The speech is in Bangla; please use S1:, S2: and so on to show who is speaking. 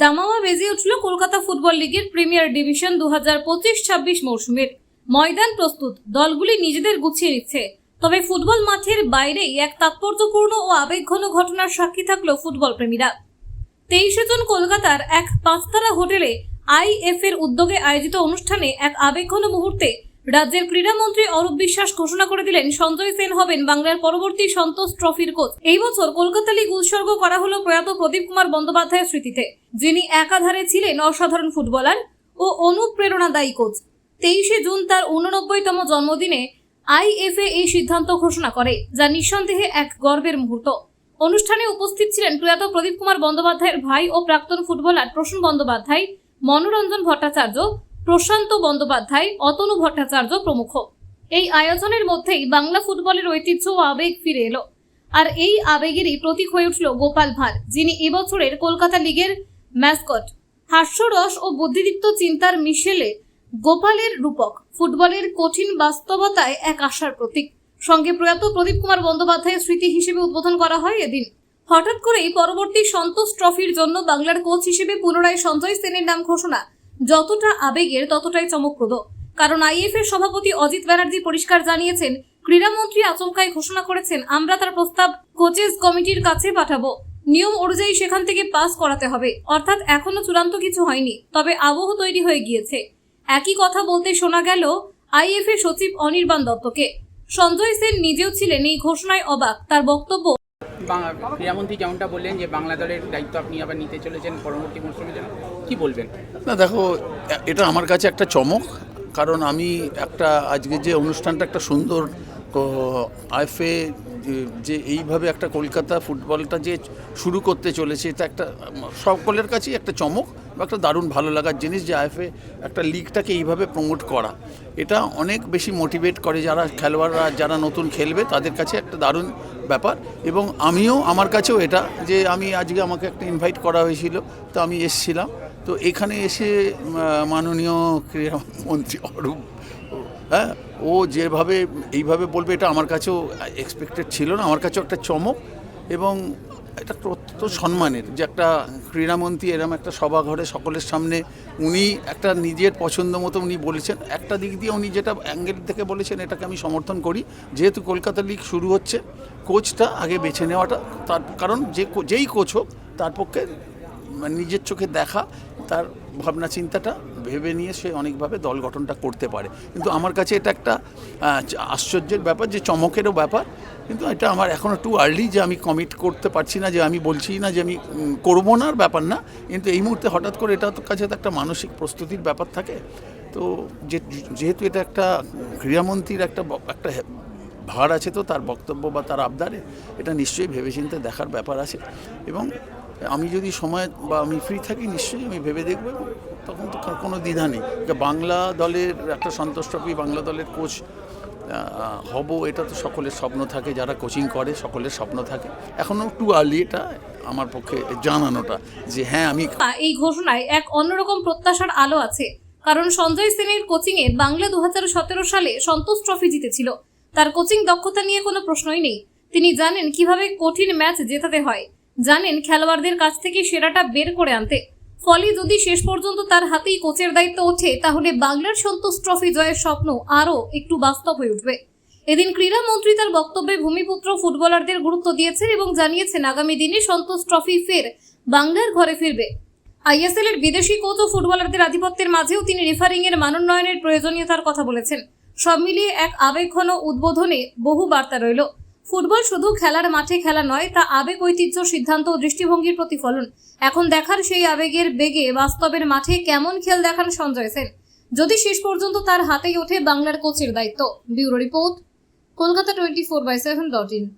S1: দামামা বেজে উঠল কলকাতা ফুটবল লিগের প্রিমিয়ার ডিভিশন দু হাজার পঁচিশ ছাব্বিশ মৌসুমের। ময়দান প্রস্তুত, দলগুলি নিজেদের গুছিয়ে নিচ্ছে। তবে ফুটবল মাঠের বাইরেই এক তাৎপর্যপূর্ণ ও আবেগঘন ঘটনার সাক্ষী থাকল ফুটবল প্রেমীরা তেইশে জুন কলকাতার এক পাঁচতারা হোটেলে আইএফ এর উদ্যোগে আয়োজিত অনুষ্ঠানে এক আবেগঘন মুহূর্তে রাজ্যের ক্রীড়ামন্ত্রী অরূপ বিশ্বাস ঘোষণা করে দিলেন, সঞ্জয় সেন হবেন বাংলার পরবর্তী সন্তোষ ট্রফির কোচ। এই বছর কলকাতা লিগ উৎসর্গ করা হলো প্রয়াত প্রদীপ কুমার বন্দ্যোপাধ্যায়ের স্মৃতিতে, যিনি একাধারে ছিলেন অসাধারণ ফুটবলার ও অনুপ্রেরণাদায়ী কোচ। তেইশে জুন তার উননব্বইতম জন্মদিনে আইএফএ এই সিদ্ধান্ত ঘোষণা করে, যা নিঃসন্দেহে এক গর্বের মুহূর্ত। অনুষ্ঠানে উপস্থিত ছিলেন প্রয়াত প্রদীপ কুমার বন্দ্যোপাধ্যায়ের ভাই ও প্রাক্তন ফুটবলার প্রসূন বন্দ্যোপাধ্যায়, মনোরঞ্জন ভট্টাচার্য প্রশান্ত বন্দ্যোপাধ্যায়, অতনু ভট্টাচার্য প্রমুখ। এই আয়োজনের মধ্যেই বাংলা ফুটবলের ঐতিহ্য ও আবেগ ফিরে এলো। আর এই আবেগেরই প্রতীক হয়ে উঠল গোপাল ভাঁড়, যিনি এবছরের কলকাতা লিগের ম্যাসকট। হাস্যরস ও বুদ্ধিদীপ্ত চিন্তার মিশেলে গোপালের রূপক, ফুটবলের কঠিন বাস্তবতায় এক আশার প্রতীক। সঙ্গে প্রয়াত প্রদীপ কুমার বন্দ্যোপাধ্যায়ের স্মৃতি হিসেবে উদ্বোধন করা হয় এদিন। হঠাৎ করেই পরবর্তী সন্তোষ ট্রফির জন্য বাংলার কোচ হিসেবে পুনরায় সঞ্জয় সেনের নাম ঘোষণা যতটা আবেগের, ততটাই চমকপ্রদ। কারণ আইএফ এর সভাপতি অজিত ব্যানার্জি পরিষ্কার জানিয়েছেন ক্রীড়ামন্ত্রী আচমকায় ঘোষণা করেছেন, আমরা তার প্রস্তাব কোচেস কমিটির কাছে পাঠাবো। নিয়ম অনুযায়ী সেখান থেকে পাস করাতে হবে। অর্থাৎ এখনও চূড়ান্ত কিছু হয়নি, তবে আবহ তৈরি হয়ে গিয়েছে। একই কথা বলতে শোনা গেল আইএফ এর সচিব অনির্বাণ দত্তকে। সঞ্জয় সেন নিজেও ছিলেন এই ঘোষণায় অবাক। তার বক্তব্য
S2: ক্রীড়ামন্ত্রী যেমনটা বললেন যে বাংলা দলের দায়িত্ব আপনি আবার নিতে চলেছেন পরবর্তী মৌসুমের জন্য কি বলবেন?
S3: না, দেখো, এটা আমার কাছে একটা চমক, কারণ আমি একটা, আজকে যে অনুষ্ঠানটা একটা সুন্দর আইফে যে এইভাবে একটা কলকাতা ফুটবলটা যে শুরু করতে চলেছে এটা একটা, সকলের কাছেই একটা চমক বা একটা দারুণ ভালো লাগার জিনিস যে আইফে একটা লিগটাকে এইভাবে প্রমোট করা। এটা অনেক বেশি মোটিভেট করে যারা খেলোয়াড়রা, যারা নতুন খেলবে, তাদের কাছে একটা দারুণ ব্যাপার। এবং আমিও, আমার কাছেও এটা যে, আমি আজকে আমাকে একটা ইনভাইট করা হয়েছিল, তো আমি এসেছিলাম। তো এখানে এসে মাননীয় ক্রীড়ামন্ত্রী অরূপ হ্যাঁ ও যেভাবে, এইভাবে বলবে, এটা আমার কাছেও এক্সপেক্টেড ছিল না, আমার কাছেও একটা চমক এবং এটা প্রত্যন্ত সম্মানের যে একটা ক্রীড়ামন্ত্রী এরম একটা সভাঘরে সকলের সামনে উনি একটা নিজের পছন্দ মতো উনি বলেছেন। একটা দিক দিয়ে উনি যেটা অ্যাঙ্গেল থেকে বলেছেন, এটাকে আমি সমর্থন করি। যেহেতু কলকাতা লিগ শুরু হচ্ছে কোচটা আগে বেছে নেওয়াটা, তার, কারণ যে যেই কোচ হোক, তার পক্ষে মানে নিজের চোখে দেখা, তার ভাবনা চিন্তাটা ভেবে নিয়ে সে অনেকভাবে দল গঠনটা করতে পারে। কিন্তু আমার কাছে এটা একটা আশ্চর্যের ব্যাপার যে চমকেরও ব্যাপার। কিন্তু এটা আমার এখনও টু আর্লি যে আমি কমিট করতে পারছি না, যে আমি বলছি না যে আমি করব না ব্যাপার না। কিন্তু এই মুহূর্তে হঠাৎ করে এটা তো কাছে তো একটা মানসিক প্রস্তুতির ব্যাপার থাকে। তো যে, যেহেতু এটা একটা ক্রীড়ামন্ত্রীর একটা একটা ভার আছে তো তার বক্তব্য বা তার আবদারে, এটা নিশ্চয়ই ভেবেচিন্তে দেখার ব্যাপার আছে। এবং আমি যদি সময় বা আমি ফ্রি থাকি, নিশ্চয়ই আমি ভেবে দেখব তখন তো কোনো দ্বিধা নেই। বাংলা দলের একটা সন্তোষ ট্রফি বাংলা দলের কোচ হব, এটা তো সকলের স্বপ্ন থাকে। যারা কোচিং করে, সকলের স্বপ্ন থাকে। এখনও একটু আর্লি এটা আমার পক্ষে জানানোটা যে হ্যাঁ আমি
S1: এই ঘোষণায় এক অন্যরকম প্রত্যাশার আলো আছে। কারণ সঞ্জয় সেনের কোচিংয়ে বাংলা দু হাজার সতেরো সালে সন্তোষ ট্রফি জিতেছিল। তার কোচিং দক্ষতা নিয়ে কোনো প্রশ্নই নেই। তিনি জানেন কীভাবে কঠিন ম্যাচ জেতাতে হয়। জানেন খেলোয়াড়দের কাছ থেকে সেরাটা বের করে আনতে। ফলে যদি শেষ পর্যন্ত তার হাতেই কোচের দায়িত্ব ওঠে, তাহলে বাংলার সন্তোষ ট্রফি জয়ের স্বপ্ন আরও একটু বাস্তব হয়ে উঠবে। এদিন ক্রীড়ামন্ত্রী তার বক্তব্যে ভূমিপুত্র ফুটবলারদের গুরুত্ব দিয়েছেন এবং জানিয়েছেন, আগামী দিনে সন্তোষ ট্রফি ফের বাংলার ঘরে ফিরবে। আইএসএল এর বিদেশি কোচ ও ফুটবলারদের আধিপত্যের মাঝেও তিনি রেফারিং এর মানোন্নয়নের প্রয়োজনীয়তার কথা বলেছেন। সব মিলিয়ে এক আবেগঘন উদ্বোধনে বহু বার্তা রইল। ফুটবল শুধু খেলার মাঠে খেলা নয়, তা আবেগ, ঐতিহ্য, সিদ্ধান্ত ও দৃষ্টিভঙ্গির প্রতিফলন। এখন দেখার সেই আবেগের বেগে বাস্তবের মাঠে কেমন খেল দেখান সঞ্জয় সেন? যদি শেষ পর্যন্ত তার হাতেই ওঠে বাংলার কোচের দায়িত্ব। Bureau report, Kolkata twenty four by seven dot in.